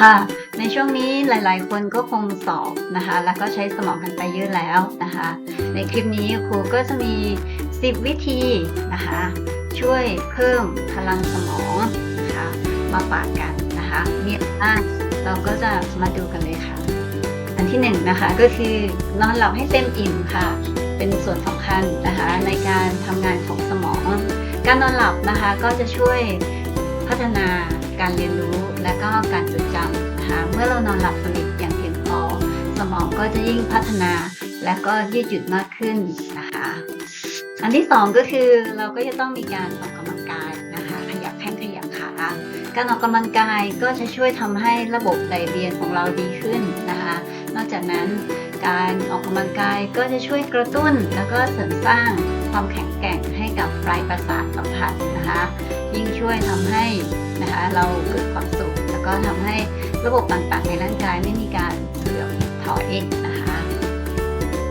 ค่ะ ในช่วงนี้หลาย ๆ คนก็คงสอบนะคะ แล้วก็ใช้สมองกันไปเยอะแล้วนะคะ ในคลิปนี้ครูก็จะมี 10 วิธีนะคะ ช่วยเพิ่มพลังสมองนะคะมาฝากกันนะคะมีอะเราก็จะมาดูกันเลยค่ะ อันที่หนึ่งนะคะก็คือนอนหลับให้เต็มอิ่มค่ะ เป็นส่วนสำคัญนะคะในการทำงานของสมอง การนอนหลับนะคะก็จะช่วยพัฒนาการเรียนรู้ อนหลับสนิทอย่างเพียงพอ สมองก็จะยิ่งพัฒนาและก็ยืดหยุ่นมากขึ้นนะคะอันที่สองก็คือเราก็จะต้องมีการออกกำลังกายนะคะขยับแข้งขยับขาการออกกำลังกายก็จะช่วยทำให้ระบบไหลเวียนของเราดีขึ้นนะคะนอกจากนั้นการออกกำลังกายก็จะช่วยกระตุ้น แล้วก็เสริมสร้างความแข็งแกร่งให้กับปลายประสาทสัมผัสนะคะ ยิ่งช่วยทำให้นะคะเราเกิดความสุขแล้วก็ทำให้ ระบบต่างๆ ในร่างกายไม่มีการเสื่อมถอยนะคะ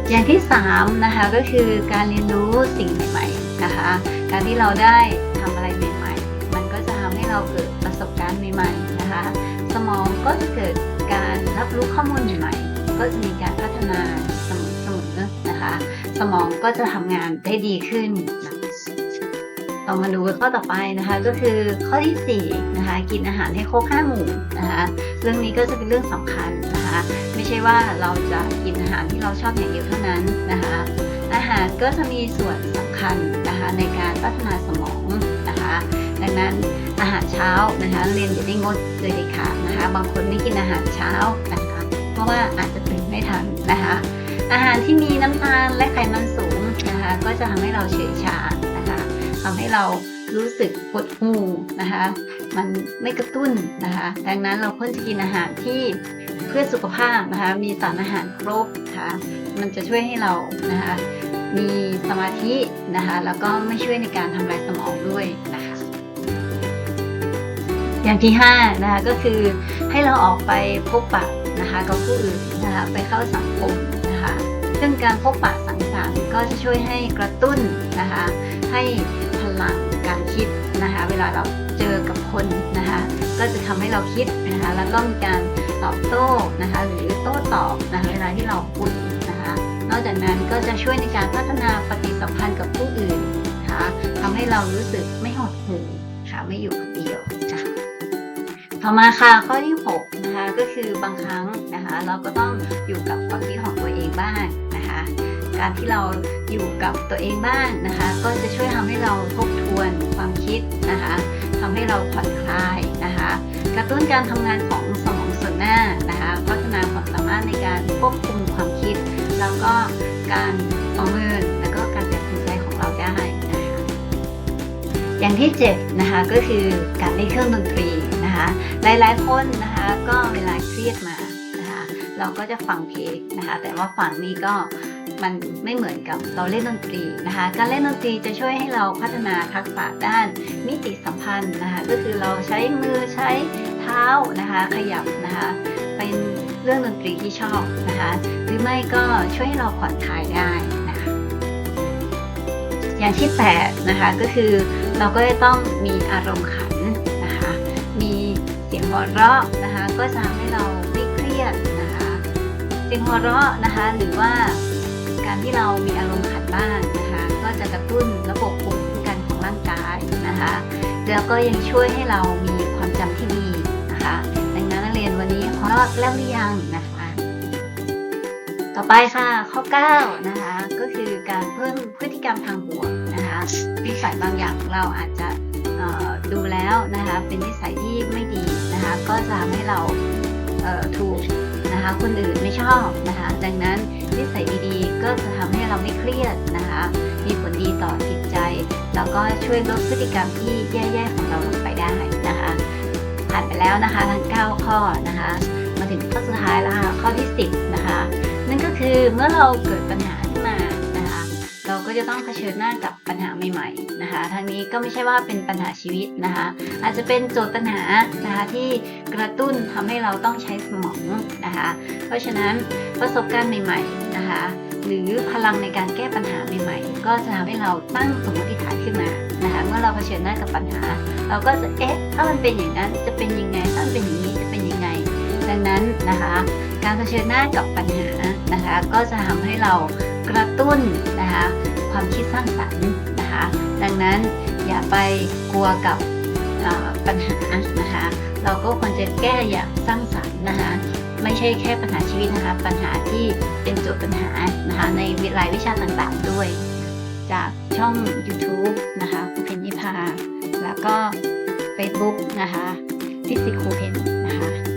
อย่างที่3นะคะก็คือการเรียนรู้สิ่งใหม่ๆนะคะการที่เราได้ทำอะไรใหม่ๆ มันก็จะทำให้เราเกิดประสบการณ์ใหม่ๆนะคะสมองก็จะเกิดการรับรู้ข้อมูลใหม่ๆ ก็จะมีการพัฒนาสมอๆนะคะสมองก็จะทำงานได้ดีขึ้นนะคะ เรามาดูข้อต่อไปนะคะก็คือข้อที่4นะคะกินอาหารให้ครบห้าหมู่นะคะเรื่องนี้ก็จะเป็นเรื่องสำคัญนะคะไม่ใช่ว่าเราจะกินอาหารที่เราชอบอย่างเดียวเท่านั้นนะคะอาหารก็จะมีส่วนสำคัญนะคะในการพัฒนาสมองนะคะดังนั้นอาหารเช้านะคะเรียนอย่าได้งดเลยเด็ดขาดนะคะบางคนไม่กินอาหารเช้านะคะเพราะว่าอาจจะตื่นไม่ทันนะคะอาหารที่มีน้ำตาลและไขมันสูงนะคะก็จะทำให้เราเฉยชา ทำให้เรารู้สึกปวดหูนะคะ มันไม่กระตุ้นนะคะ ดังนั้นเราควรจะกินอาหารที่เพื่อสุขภาพนะคะ มีสารอาหารครบนะคะมันจะช่วยให้เรานะคะ มีสมาธินะคะ แล้วก็ไม่ช่วยในการทำลายสมองด้วยนะคะ อย่างที่5นะคะก็คือให้เราออกไปพบปะนะคะกับผู้อื่นนะคะ ไปเข้าสังคมนะคะ ซึ่งการพบปะสังสรรค์ก็จะช่วยให้กระตุ้นนะคะ ให้ ลังการคิดนะคะ เวลาเราเจอกับคนนะคะ ก็จะทำให้เราคิดนะคะ แล้วก็มีการตอบโต้นะคะ หรือโต้ตอบนะคะเวลาที่เราคุยนะคะ นอกจากนั้นก็จะช่วยในการพัฒนาปฏิสัมพันธ์กับผู้อื่นนะคะทำให้เรารู้สึกไม่หดหู่ค่ะไม่อยู่คนเดียวนะคะต่อมาค่ะข้อที่6นะคะก็คือบางครั้งนะคะ เราก็ต้องอยู่กับความคิดของตัวเองบ้าง การที่เราอยู่กับตัวเองบ้างนะคะ ก็จะช่วยทำให้เราทบทวนความคิดนะคะทำให้เราผ่อนคลายนะคะ กระตุ้นการทำงานของสมองส่วนหน้านะคะ พัฒนาความสามารถในการควบคุมความคิด แล้วก็การประเมินแล้วก็การตัดสินใจของเราได้นะคะอย่างที่7นะคะก็คือการเล่นเครื่องดนตรีนะคะ หลายๆคนนะคะก็เวลาเครียดมา เราก็จะฟังเพลงนะคะ แต่ว่าฟังนี้ก็มันไม่เหมือนกับเราเล่นดนตรีนะคะ การเล่นดนตรีจะช่วยให้เราพัฒนาทักษะด้านมิติสัมพันธ์นะคะ ก็คือเราใช้มือใช้เท้านะคะ ขยับนะคะ เป็นเรื่องดนตรีที่ชอบนะคะ หรือไม่ก็ช่วยให้เราผ่อนคลายได้นะคะ อย่างที่8นะคะก็คือเราก็จะต้องมีอารมณ์ขันนะคะ มีเสียงหัวเราะนะคะ ก็จะ ยงหัวเราะนะคะ หรือว่าการที่เรามีอารมณ์ขันบ้างนะคะ ก็จะกระตุ้นระบบภูมิคุ้มกันของร่างกายนะคะ แล้วก็ยังช่วยให้เรามีความจำที่ดีนะคะ ดังนั้นนักเรียนวันนี้หัวเราะแล้วหรือยังนะคะ ต่อไปค่ะข้อ9นะคะก็คือการเพิ่มพฤติกรรมทางบวกนะคะนิสัยบางอย่างของเราอาจจะดูแล้วนะคะเป็นนิสัยที่ไม่ดีนะคะ ก็จะทำให้เราเถูก นะคะคนอื่นไม่ชอบนะคะดังนั้นนิสัยดีๆ ก็จะทำให้เราไม่เครียดนะคะ มีผลดีต่อจิตใจ แล้วก็ช่วยลดพฤติกรรมที่แย่ๆของเราลงไปได้นะคะ ผ่านไปแล้วนะคะทั้ง 9 ข้อนะคะ มาถึงข้อสุดท้ายแล้วค่ะข้อที่ 10 นะคะ นั่นก็คือเมื่อเราเกิดปัญหา ก็จะต้องเผชิญหน้ากับปัญหาใหม่ๆนะคะทางนี้ก็ไม่ใช่ว่าเป็นปัญหาชีวิตนะคะ อาจจะเป็นโจทย์ปัญหานะคะที่กระตุ้นทำให้เราต้องใช้สมองนะคะ เพราะฉะนั้นประสบการณ์ใหม่ๆนะคะ หรือพลังในการแก้ปัญหาใหม่ๆ ก็จะทำให้เราตั้งสมมติฐานขึ้นมานะคะเมื่อเราเผชิญหน้ากับปัญหา เราก็จะเอ๊ะถ้ามันเป็นอย่างนั้นจะเป็นยังไงถ้ามันเป็นอย่างนี้จะเป็นยังไง ดังนั้นนะคะ การเผชิญหน้ากับปัญหานะคะ ก็จะทำให้เรากระตุ้นนะคะ ความคิดสร้างสรรค์นะคะ ดังนั้นอย่าไปกลัวกับปัญหานะคะ เราก็ควรจะแก้อย่างสร้างสรรค์นะคะ ไม่ใช่แค่ปัญหาชีวิตนะคะ ปัญหาที่เป็นโจทย์ปัญหานะคะในวิรายวิชาต่างๆด้วย จากช่อง YouTube นะคะครูเพนนิพา แล้วก็ Facebook นะคะฟิสิกครูเพนนะคะ